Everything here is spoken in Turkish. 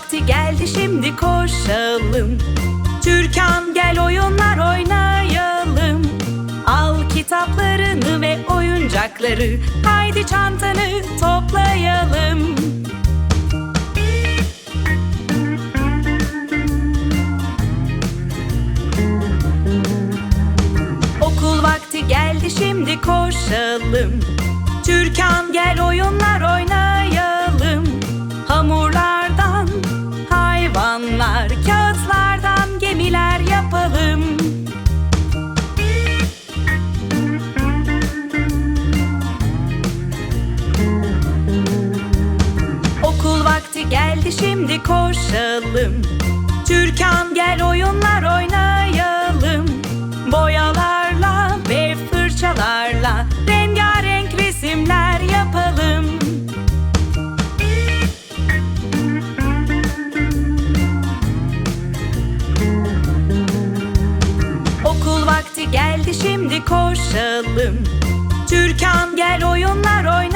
vakti geldi şimdi koşalım. Türkan gel oyunlar oynayalım. Al kitaplarını ve oyuncakları Haydi çantanı toplayalım. Okul vakti geldi şimdi koşalım. Türkan gel oyunlar oynayalım geldi şimdi koşalım. Türkan gel oyunlar oynayalım. Boyalarla ve fırçalarla Rengarenk resimler yapalım. Okul vakti geldi şimdi koşalım. Türkan gel oyunlar oynayalım